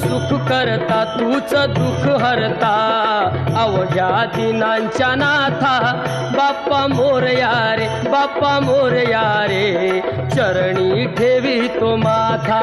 सुख करता तूच दुःख हरता. अवघ्या दिनांच्या नाथा बाप्पा मोरया रे बाप्पा मोरया रे चरणी ठेवी तो माथा.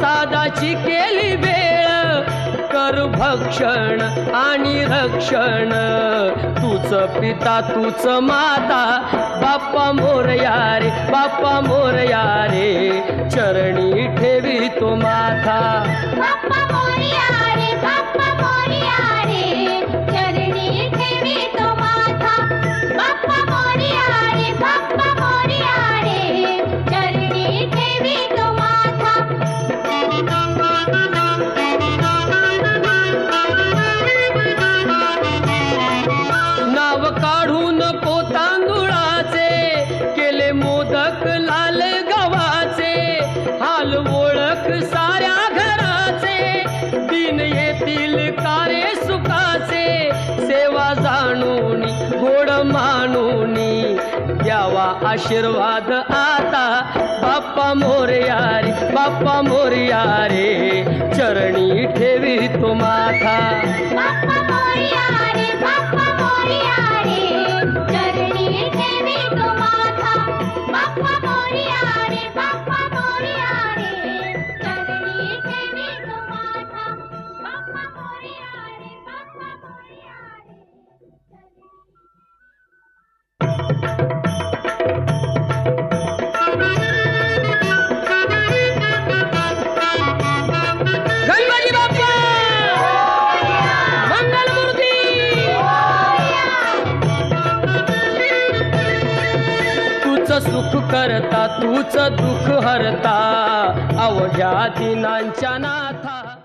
प्रसादाची केली वेळ. कर भक्षण आणि रक्षण. तूच पिता तूच माता. बाप्पा मोरया रे बाप्पा मोरया रे चरणी ठेवी तो माथा. मानून द्यावा आशीर्वाद आता. बाप्पा मोरया रे बाप्पा मोरया रे चरणी ठेवी तो माथा. तूच सुख करता तूच दुःख हरता. अवघ्या दिनांच्या नाथा